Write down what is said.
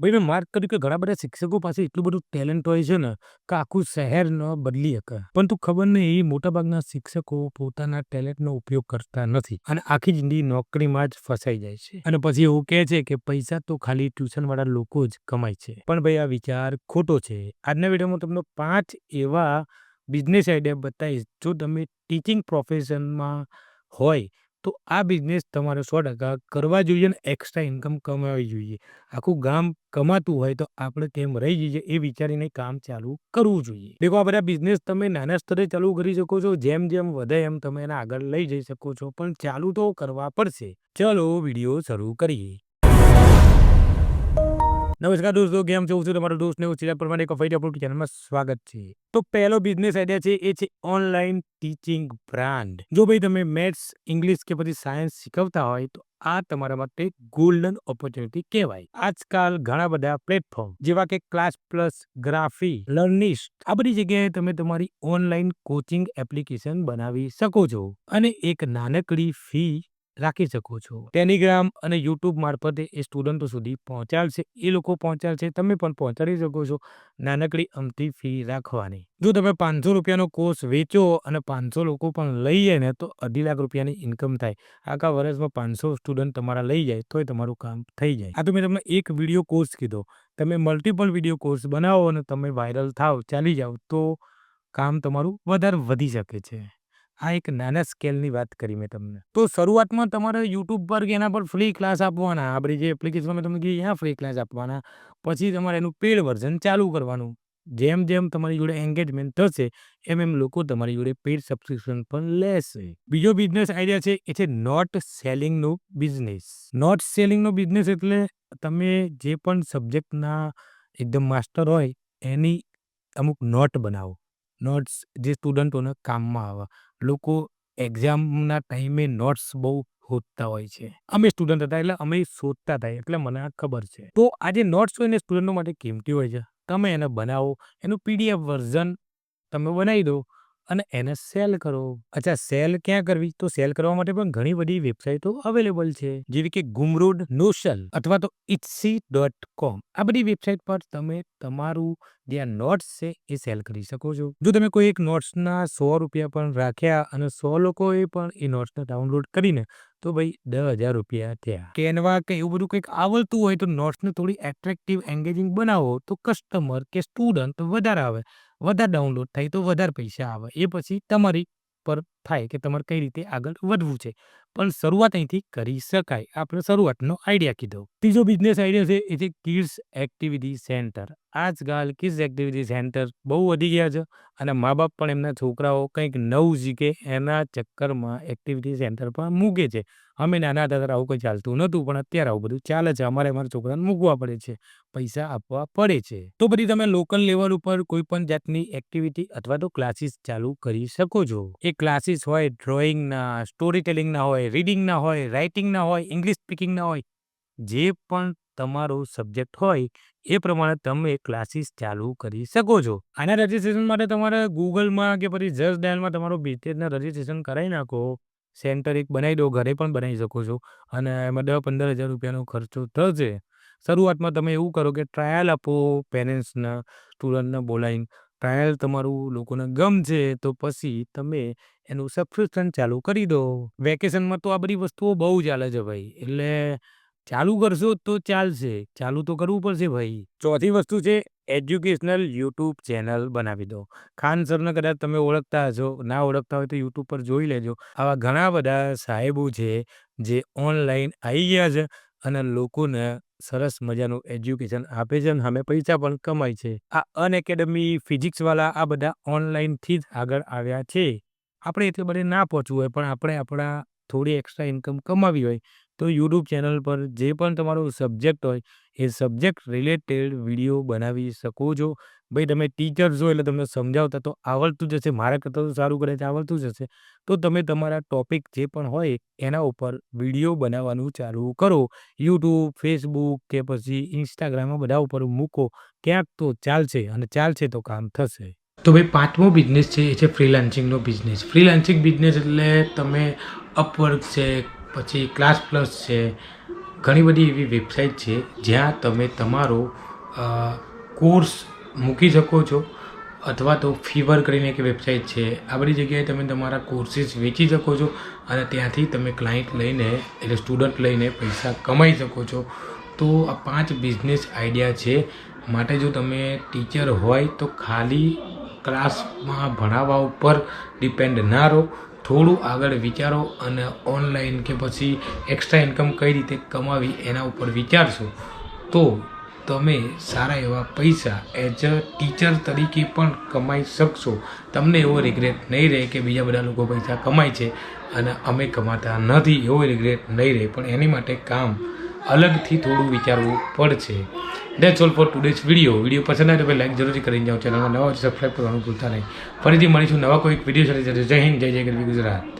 ભાઈ, મેં માર્ક કર્યું કે ઘણા બધા શિક્ષકો પાસે એટલું બધું ટેલેન્ટ હોય છે ને, કે આખું શહેર ન બદલી શકે. પરંતુ ખબર નહીં એ મોટાભાગના શિક્ષકો પોતાના ટેલેન્ટનો ઉપયોગ કરતા નથી અને આખી જિંદગી નોકરીમાં જ ફસાઈ જાય છે. અને પછી એવું કહે છે કે પૈસા તો ખાલી ટ્યુશન વાળા લોકો જ કમાય છે. પણ ભાઈ, આ વિચાર ખોટો છે. આજના વિડીયોમાં તમને પાંચ એવા બિઝનેસ આઈડિયા બતાવીશ. જો તમે ટીચિંગ પ્રોફેશનમાં હોય તો આ બિઝનેસ તમારે સો ટકા કરવા જોઈએ અને એક્સ્ટ્રા ઇન્કમ કમાવી જોઈએ. આખું ગામ કમાતું હોય તો આપણે કેમ રહી જઈએ એ વિચારીને કામ ચાલુ કરવું જોઈએ. દેખો, આ બધા બિઝનેસ તમે નાના સ્તરે ચાલુ કરી શકો છો, જેમ જેમ વધે એમ તમે એને આગળ લઈ જઈ શકો છો, પણ ચાલુ તો કરવા પડશે. ચલો, વીડિયો શરૂ કરીએ. નમસ્કાર દોસ્તો, કેમ છો? છું તમારો દોસ્ત ને હું ચિરાગ પરમાર, એક ફરી આપણું ચેનલમાં સ્વાગત છે. તો પહેલો બિઝનેસ આઈડિયા છે, એ છે ઓનલાઈન ટીચિંગ બ્રાન્ડ જો ભાઈ તમે મેથ્સ ઇંગ્લિશ કે પછી સાયન્સ શીખવતા હોય, તો આ તમારા માટે ગોલ્ડન ઓપોર્ચ્યુનિટી કહેવાય. આજકાલ ઘણા બધા પ્લેટફોર્મ જેવા કે ક્લાસ પ્લસ ગ્રાફી લર્નિસ્ટ આ બધી જગ્યાએ તમે તમારી ઓનલાઈન કોચિંગ એપ્લિકેશન બનાવી શકો છો. અને એક નાનકડી ફી રાખી શકો છો. ટેલિગ્રામ અને યુટ્યુબ મારફતે એ સ્ટુડન્ટો સુધી પહોંચાડશે. એ લોકો પહોંચાડશે, તમે પણ પહોંચાડી શકો છો. નાનકડી અમથી ફી રાખવાની. જો તમે પાંચસો રૂપિયાનો કોર્સ વેચો અને પાંચસો લોકો પણ લઈ જાય ને, તો અઢી લાખ રૂપિયાની ઇન્કમ થાય. આખા વર્ષમાં પાંચસો સ્ટુડન્ટ તમારા લઈ જાય, તોય તમારું કામ થઈ જાય. આ તો મેં તમને એક વીડિયો કોર્સ કીધો. તમે મલ્ટિપલ વીડિયો કોર્સ બનાવો અને તમે વાયરલ થાવ, ચાલી જાઓ તો કામ તમારું વધારે વધી શકે છે. આ એક નાના સ્કેલની વાત કરી મેં તમને. તો શરૂઆતમાં તમારે યુટ્યુબ પર કે એના પર ફ્રી ક્લાસ આપવાના. આપણી જે એપ્લિકેશન મેં તમને કીધી ત્યાં ફ્રી ક્લાસ આપવાના. પછી તમારે એનું પેડ વર્ઝન ચાલુ કરવાનું. જેમ જેમ તમારી જોડે એન્ગેજમેન્ટ થશે, એમ એમ લોકો તમારી જોડે પેડ સબસ્ક્રિપ્શન પણ લેશે. બીજો બિઝનેસ આઈડિયા છે, એ છે નોટ સેલિંગનો બિઝનેસ નોટ સેલિંગનો બિઝનેસ એટલે તમે જે પણ સબ્જેક્ટના એકદમ માસ્ટર હોય, એની અમુક નોટ બનાવો. નોટ્સ જે સ્ટુડન્ટોને કામમાં આવે. લોકો એક્ઝામના ટાઈમે નોટ્સ બહુ શોધતા હોય છે. અમે સ્ટુડન્ટ હતા એટલે અમે શોધતા હતા, એટલે મને આ ખબર છે. તો આ જે નોટ્સ હોય ને સ્ટુડન્ટો માટે કિંમતી હોય છે. તમે એને બનાવો, એનું પીડીએફ વર્ઝન તમે બનાવી દો. અને એને સેલ કરો. અચ્છા, સેલ ક્યાં કરવી? તો સેલ કરવા માટે પણ ઘણી બધી વેબસાઇટો અવેલેબલ છે. જેવી કે ગુમરૂડ નોશલ અથવા તો ઇટસી ડોટ કોમ. આ બધી વેબસાઇટ પર તમે તમારું જે આ નોટ્સ છે એ સેલ કરી શકો છો. જો તમે કોઈ એક નોટ્સના સો રૂપિયા પણ રાખ્યા અને સો લોકોએ પણ એ નોટ્સને ડાઉનલોડ કરીને, તો ભાઈ દસ હજાર રૂપિયા થયા. કેનવા કે એવું બધું કંઈક આવડતું હોય તો નોટ્સને થોડી એટ્રેક્ટિવ એન્ગેજિંગ બનાવો તો કસ્ટમર કે સ્ટુડન્ટ વધારે આવે. વધારે ડાઉનલોડ થાય તો વધારે પૈસા આવે. એ પછી તમારી પર થાય કે તમારે કઈ રીતે આગળ વધવું છે. પણ શરૂઆત અહીંથી કરી શકાય. આપણે શરૂઆતનો આઈડિયા કીધો. ત્રીજો બિઝનેસ આઈડિયા છે, એ છે કિડ્સ એક્ટિવિટી સેન્ટર આજકાલ કિડ્સ એક્ટિવિટી સેન્ટર બહુ વધી ગયા છે અને મા બાપ પણ એમના છોકરાઓ કંઈક નવું શીખે એના ચક્કરમાં એક્ટિવિટી સેન્ટર પણ મૂકે છે. અમે નાના હતા ત્યારે આવું કંઈ ચાલતું નહોતું, પણ અત્યારે આવું બધું ચાલે છે. અમારે અમારા છોકરાને મૂકવા પડે છે, પૈસા આપવા પડે છે. તો પછી તમે લોકલ લેવલ ઉપર કોઈ પણ જાતની એક્ટિવિટી અથવા તો ક્લાસીસ ચાલુ કરી શકો છો. એ ક્લાસીસ હોય ડ્રોઈંગના સ્ટોરી ટેલિંગના હોય રીડિંગના હોય રાઇટિંગના હોય ઇંગ્લિશ સ્પીકિંગના હોય, જે પણ તમારો સબ્જેક્ટ હોય, એ પ્રમાણે તમે ક્લાસીસ ચાલુ કરી શકો છો. આના રજિસ્ટ્રેશન માટે તમારે ગૂગલમાં કે પછી જસ્ટ ડાયલમાં તમારો બિઝનેસના રજિસ્ટ્રેશન કરાવી નાખો. સેન્ટર એક બનાવી દો, ઘરે પણ બનાવી શકો છો. અને એમાં દસ પંદર હજાર રૂપિયાનો ખર્ચો થશે. શરૂઆતમાં તમે એવું કરો કે ટ્રાયલ આપો પેરેન્ટ્સના, સ્ટુડન્ટને બોલાવીને. ટ્રાયલ તમારું લોકોને ગમશે તો પછી તમે એનું સબસ્ક્રિપ્શન ચાલુ કરી દો. વેકેશનમાં તો આ બધી વસ્તુઓ બહુ ચાલે છે ભાઈ. એટલે ચાલુ કરશો તો ચાલશે. ચાલુ તો કરવું પડશે ભાઈ. ચોથી વસ્તુ છે એજ્યુકેશનલ યુટ્યુબ ચેનલ બનાવી દો. ખાન સરને કદાચ તમે ઓળખતા હશો. ના ઓળખતા હોય તો યુટ્યુબ પર જોઈ લેજો. આવા ઘણા બધા સાહેબો છે, જે ઓનલાઈન આવી ગયા છે અને લોકોને સરસ મજાનું એજ્યુકેશન આપે છે અને સામે પૈસા પણ કમાય છે. આ અનએકેડમી ફિઝિક્સવાળા આ બધા ઓનલાઈનથી જ આગળ આવ્યા છે. આપણે એટલે બધે ના પહોંચવું હોય પણ આપણે આપણા થોડી એક્સ્ટ્રા ઇન્કમ કમાવી હોય. તો યુટ્યુબ ચેનલ પર જે પણ તમારો સબ્જેક્ટ હોય, એ સબ્જેક્ટ રિલેટેડ વીડિયો બનાવી શકો છો. ભાઈ, તમે ટીચર છો એટલે તમને સમજાવતા તો આવડતું જ હશે, મારા કરતાં તો સારું કરે છે આવડતું જ હશે. તો તમે તમારા ટોપિક જે પણ હોય, એના ઉપર વીડિયો બનાવવાનું ચાલુ કરો. યુટ્યુબ, ફેસબુક કે પછી ઇન્સ્ટાગ્રામ બધા ઉપર મૂકો. ક્યાંક તો ચાલશે અને ચાલશે તો કામ થશે. તો ભાઈ, પાંચમો બિઝનેસ છે, એ છે ફ્રીલાન્સિંગનો બિઝનેસ ફ્રીલાન્સિંગ બિઝનેસ એટલે તમે અપવર્ક છે પછી ક્લાસ પ્લસ છે. ઘણી બધી એવી વેબસાઇટ છે જ્યાં તમે તમારો કોર્સ મૂકી શકો છો અથવા તો ફીવર કરીને એક વેબસાઇટ છે. આ બધી જગ્યાએ તમે તમારા કોર્સીસ વેચી શકો છો અને ત્યાંથી તમે ક્લાયન્ટ લઈને, એટલે સ્ટુડન્ટ લઈને પૈસા કમાઈ શકો છો. તો આ પાંચ બિઝનેસ આઈડિયા છે. માટે જો તમે ટીચર હોય તો ખાલી ક્લાસમાં ભણાવવા ઉપર ડિપેન્ડ ના રહો. થોડું આગળ વિચારો અને ઓનલાઈન કે પછી એક્સ્ટ્રા ઇન્કમ કઈ રીતે કમાવી એના ઉપર વિચારશો, તો તમે સારા એવા પૈસા એઝ અ ટીચર તરીકે પણ કમાઈ શકશો. તમને એવો રિગ્રેટ નહીં રહે કે બીજા બધા લોકો પૈસા કમાય છે અને અમે કમાતા નથી, એવો રિગ્રેટ નહીં રહે. પણ એની માટે કામ અલગથી થોડું વિચારવું પડશે. That's all for today's video video પસંદ આવે તો લાઈક જરૂરથી કરી જાઓ. ચેનલમાં નવા સબસ્ક્રાઈબ કરવાનું ભૂલતા નહીં. ફરીથી મળીશું નવા કોઈ વીડિયો સાથે. જય હિન્દ, જય જય ગરવી ગુજરાત.